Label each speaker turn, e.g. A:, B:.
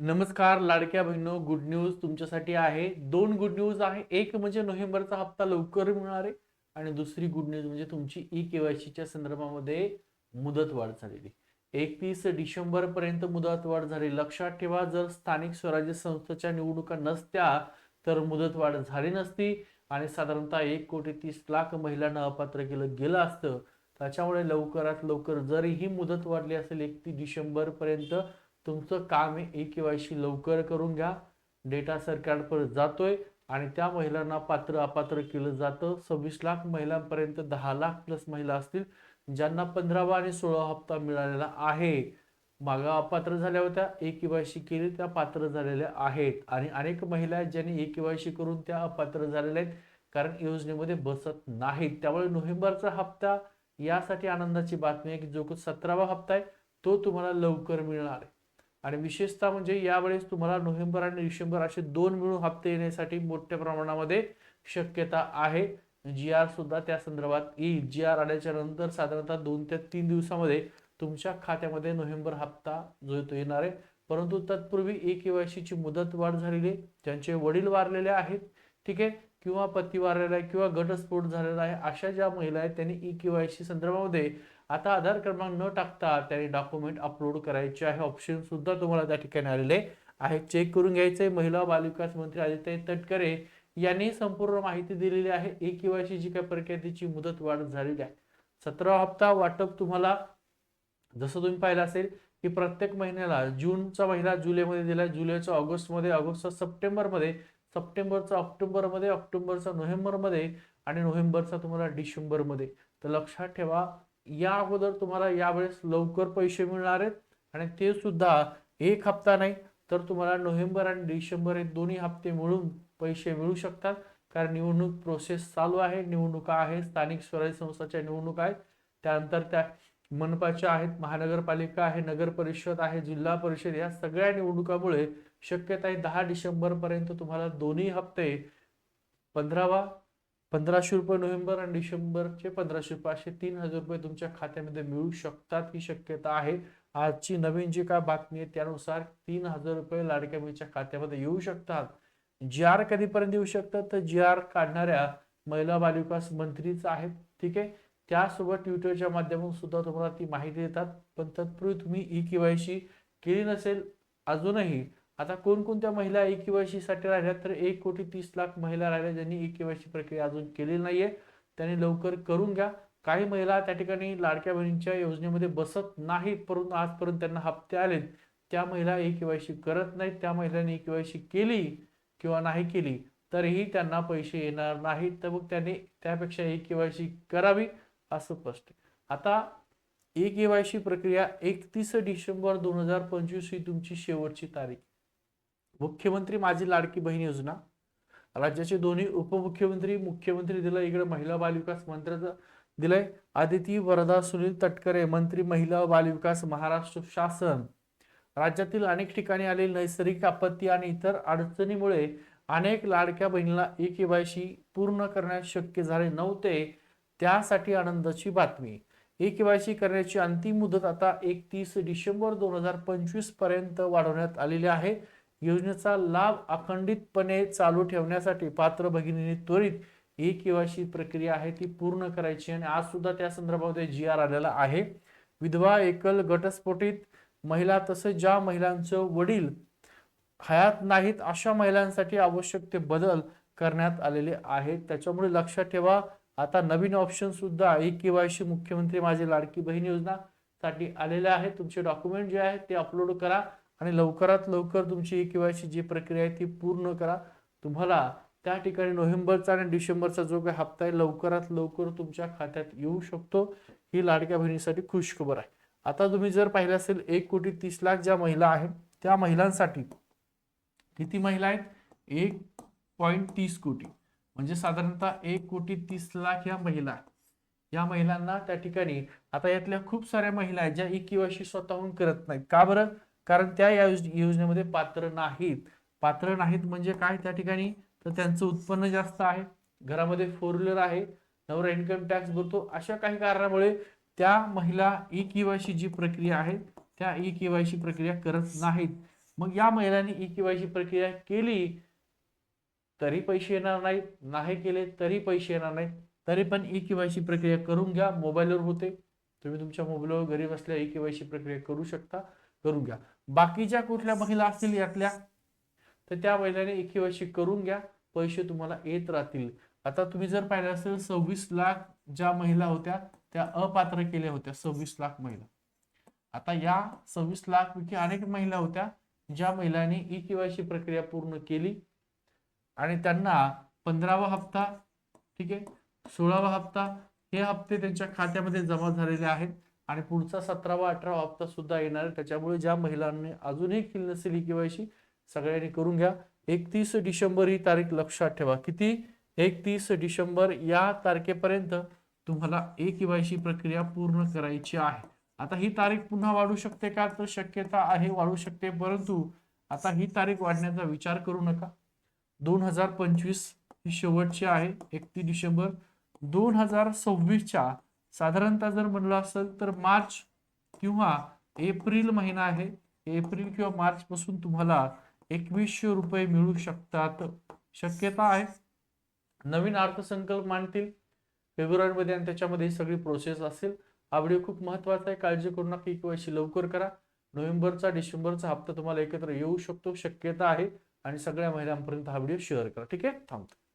A: नमस्कार लाडक्या बहिणो good news तुमच्यासाठी आहे. दोन गुड न्यूज आहे. एक म्हणजे नोव्हेंबरचा हप्ता लवकर मिळणार आहे आणि दुसरी गुड न्यूज म्हणजे तुमची ई केवायसीच्या संदर्भामध्ये मुदत वाढ झालेली. एकतीस डिसेंबर पर्यंत मुदत वाढ झाली. लक्षात ठेवा जर स्थानिक स्वराज्य संस्थेच्या निवडणुका नसत्या तर मुदत वाढ झाली नसती आणि साधारणतः एक कोटी तीस लाख महिलांना अपात्र केलं गेलं असतं. त्याच्यामुळे लवकरात लवकर जरी ही मुदत वाढली असेल एकतीस डिसेंबर पर्यंत तुमचं काम आहे ई केवायसी लवकर करून घ्या. डेटा सरकारपर्यंत जातोय आणि त्या महिलांना पात्र अपात्र केलं जातं. सव्वीस लाख महिलांपर्यंत दहा लाख प्लस महिला असतील ज्यांना पंधरावा आणि सोळा हप्ता मिळालेला आहे. मागा अपात्र झाल्या होत्या ए केवायसी केली त्या पात्र झालेल्या आहेत. आणि अनेक महिला आहेत ज्यांनी ए केवायसी करून त्या अपात्र झालेल्या आहेत कारण योजनेमध्ये बसत नाहीत. त्यामुळे नोव्हेंबरचा हप्ता यासाठी आनंदाची बातमी आहे की जो सतरावा हप्ता आहे तो तुम्हाला लवकर मिळणार आहे. आणि विशेषतः म्हणजे यावेळेस तुम्हाला नोव्हेंबर आणि डिसेंबर असे दोन मिळून हप्ते येण्यासाठी मोठ्या प्रमाणामध्ये शक्यता आहे. जी आर सुद्धा त्या संदर्भात येईल. जी आर आल्याच्यानंतर साधारणतः दोन ते तीन दिवसामध्ये तुमच्या खात्यामध्ये नोव्हेंबर हप्ता जो येतो तो येणार आहे. परंतु तत्पूर्वी ए केवायसीची मुदत वाढ झालेली आहे. ज्यांचे वडील वारलेले आहेत ठीक आहे किंवा पती वारलेला आहे किंवा घटस्फोट झालेला आहे अशा ज्या महिला आहेत त्यांनी ई के वाय सी संदर्भामध्ये आता आधार क्रमांक न टाकता त्यांनी डॉक्युमेंट अपलोड करायचे आहे. ऑप्शन सुद्धा तुम्हाला त्या ठिकाणी आलेले आहे. चेक करून घ्यायचे. महिला बालविकास मंत्री आदित्य तटकरे यांनी संपूर्ण माहिती दिलेली आहे. ए केवायसी जी काय प्रक्रिया त्याची मुदत वाढ झालेली आहे. सतरा हप्ता वाटप तुम्हाला जसं तुम्ही पाहिलं असेल की प्रत्येक महिन्याला जूनचा महिना जुलैमध्ये दिला जुलैचा ऑगस्टमध्ये ऑगस्टचा सप्टेंबरमध्ये सप्टेंबरचा ऑक्टोबरमध्ये ऑक्टोबरचा नोव्हेंबरमध्ये आणि नोव्हेंबरचा तुम्हाला डिसेंबरमध्ये. तर लक्षात ठेवा या अगोदर तुम्हाला यावेळेस लवकर पैसे मिळणार आहेत आणि ते सुद्धा एक हप्ता नाही तर तुम्हाला नोव्हेंबर आणि डिसेंबर हे दोन्ही हप्ते मिळून पैसे मिळू शकतात. कारण निवडणूक प्रोसेस चालू आहे निवडणुका आहे स्थानिक स्वराज्य संस्थाच्या निवडणुका आहेत. त्यानंतर त्या मनपाच्या आहेत महानगरपालिका आहे नगर परिषद आहे जिल्हा परिषद या सगळ्या निवडणुकामुळे शक्यता आहे दहा डिसेंबर पर्यंत तुम्हाला दोन्ही हप्ते पंधरावा पंधराशे रुपये नोव्हेंबर आणि डिसेंबरचे पंधराशे रुपये असे तीन हजार रुपये तुमच्या खात्यामध्ये मिळू शकतात ही शक्यता आहे. आजची नवीन जी काय बातमी आहे त्यानुसार तीन हजार रुपये लाडक्या मुलीच्या खात्यामध्ये येऊ शकतात. जी आर कधीपर्यंत येऊ शकतात तर जी आर काढणाऱ्या महिला बालविकास मंत्रीच आहेत. ठीक आहे? त्यासोबत ट्विटरच्या माध्यमातून सुद्धा तुम्हाला ती माहिती देतात. पण तत्पूर्वी तुम्ही ई केवायसी केली नसेल अजूनही आता कोणकोणत्या महिला ई केवायसी साठी राहिल्या तर एक कोटी तीस लाख महिला राहिल्या ज्यांनी ई केवायसी प्रक्रिया अजून केलेली नाहीये. त्यांनी लवकर करून घ्या. काही महिला त्या ठिकाणी लाडक्या बहिणींच्या योजनेमध्ये बसत नाहीत परंतु आजपर्यंत त्यांना हप्ते आलेत. त्या महिला ई केवायसी करत नाहीत. त्या महिलांनी ई केवायसी केली किंवा नाही केली तरीही त्यांना पैसे येणार नाहीत. तर मग त्यांनी त्यापेक्षा ई केवायसी करावी असं स्पष्ट आहे. आता ई केवायसी प्रक्रिया एकतीस डिसेंबर दोन हजार पंचवीस ही तुमची शेवटची तारीख मुख्यमंत्री माझी लाडकी बहीण योजना. राज्याचे दोन्ही उपमुख्यमंत्री मुख्यमंत्री दिलं इकडे महिला बालविकास मंत्र्याचं दिलंय. आदिती वरदा सुनील तटकरे मंत्री महिला बालविकास महाराष्ट्र शासन. राज्यातील अनेक ठिकाणी आलेली नैसर्गिक आपत्ती आणि इतर अडचणीमुळे अनेक लाडक्या बहिणीला ई केवायसी पूर्ण करण्यास शक्य झाले नव्हते. त्यासाठी आनंदाची बातमी. ई केवायसी करण्याची अंतिम मुदत आता एकतीस डिसेंबर दोन हजार पंचवीसपर्यंत वाढवण्यात आलेली आहे. योजनेचा लाभ अखंडितपणे चालू ठेवण्यासाठी पात्र भगिनींनी त्वरित ई केवायसी प्रक्रिया आहे ती पूर्ण करायची आणि आज सुद्धा त्या संदर्भामध्ये जी आर आलेला आहे. विधवा एकल गटस्फोटीत महिला तसेच ज्या महिलांचं वडील हयात नाहीत अशा महिलांसाठी आवश्यक ते बदल करण्यात आलेले आहेत. त्याच्यामुळे लक्षात ठेवा आता नवीन ऑप्शन सुद्धा ई केवायसी मुख्यमंत्री माझी लाडकी बहीण योजना साठी आलेले आहेत. तुमचे डॉक्युमेंट जे आहेत ते अपलोड करा. आणि लवकरात लवकर तुमची एक केवायसी जी प्रक्रिया आहे ती पूर्ण करा. तुम्हाला त्या ठिकाणी नोव्हेंबरचा आणि डिसेंबरचा जो काही हप्ता आहे लवकरात लवकर तुमच्या खात्यात येऊ शकतो. ही लाडक्या बहिणीसाठी खुशखबर आहे. आता तुम्ही जर पाहिलं असेल एक कोटी तीस लाख ज्या महिला आहेत त्या महिलांसाठी किती महिला आहेत? एक पॉईंट तीस कोटी. म्हणजे साधारणतः एक कोटी तीस लाख या महिला या महिलांना त्या ठिकाणी आता यातल्या खूप साऱ्या महिला आहेत ज्या ई केवायसी स्वतःहून करत नाहीत. का बरं? कारण त्या या योजनेमध्ये पात्र नाहीत. पात्र नाहीत म्हणजे काय त्या ठिकाणी? तर त्यांचं उत्पन्न जास्त आहे. घरामध्ये फोर व्हीलर आहे. नवरा इन्कम टॅक्स भरतो. अशा काही कारणामुळे त्या महिला ई केवायसी जी प्रक्रिया आहे त्या ई केवायसी प्रक्रिया करत नाहीत. मग या महिलांनी ई केवायसी प्रक्रिया केली तरी पैसे येणार नाहीत. नाही केले तरी पैसे येणार नाहीत. तरी पण ई केवायसी प्रक्रिया करून घ्या. मोबाईलवर होते. तुम्ही तुमच्या मोबाईलवर घरी बसल्या ई केवायसी प्रक्रिया करू शकता. करून घ्या. बाकीच्या कुठल्या महिला असतील यातल्या तर त्या महिलाने ई वर्षी करून घ्या. पैसे तुम्हाला येत राहतील. आता तुम्ही जर पाहिलं असेल सव्वीस लाख ज्या महिला होत्या त्या अपात्र केल्या होत्या सव्वीस लाख महिला. आता या सव्वीस लाख पैकी अनेक महिला होत्या ज्या महिलांनी ई केवायसी प्रक्रिया पूर्ण केली. आणि त्यांना पंधरावा हप्ता ठीक आहे सोळावा हप्ता हे हप्ते त्यांच्या खात्यामध्ये जमा झालेले आहेत. आणि पुढचा सतरावा अठरावा हप्ता सुद्धा येणार आहे. त्याच्यामुळे ज्या महिलांनी अजूनही केली नसेल ही केवायसी सगळ्यांनी करून घ्या. एकतीस डिसेंबर ही तारीख लक्षात ठेवा. किती? एकतीस डिसेंबर या तारखेपर्यंत तुम्हाला ए केवायसी प्रक्रिया पूर्ण करायची आहे. आता ही तारीख पुन्हा वाढू शकते का? तर शक्यता आहे वाढू शकते. परंतु आता ही तारीख वाढण्याचा विचार करू नका. दोन हजार पंचवीस ही शेवटची आहे एकतीस डिसेंबर. दोन हजार सव्वीसच्या साधारणतः जर म्हणलं असेल तर मार्च किंवा एप्रिल महिना आहे. एप्रिल किंवा मार्च पासून तुम्हाला एकवीसशे रुपये मिळू शकतात. शक्यता आहे. नवीन अर्थसंकल्प मांडतील. फेब्रुवारीमध्ये आणि त्याच्यामध्ये ही सगळी प्रोसेस असेल. हा व्हिडिओ खूप महत्त्वाचा आहे. काळजी करू नका. केवायसी लवकर करा. नोव्हेंबरचा डिसेंबरचा हप्ता तुम्हाला एकत्र येऊ शकतो. शक्यता आहे. आणि सगळ्या महिलांपर्यंत हा व्हिडिओ शेअर करा. ठीक आहे? थांबतो.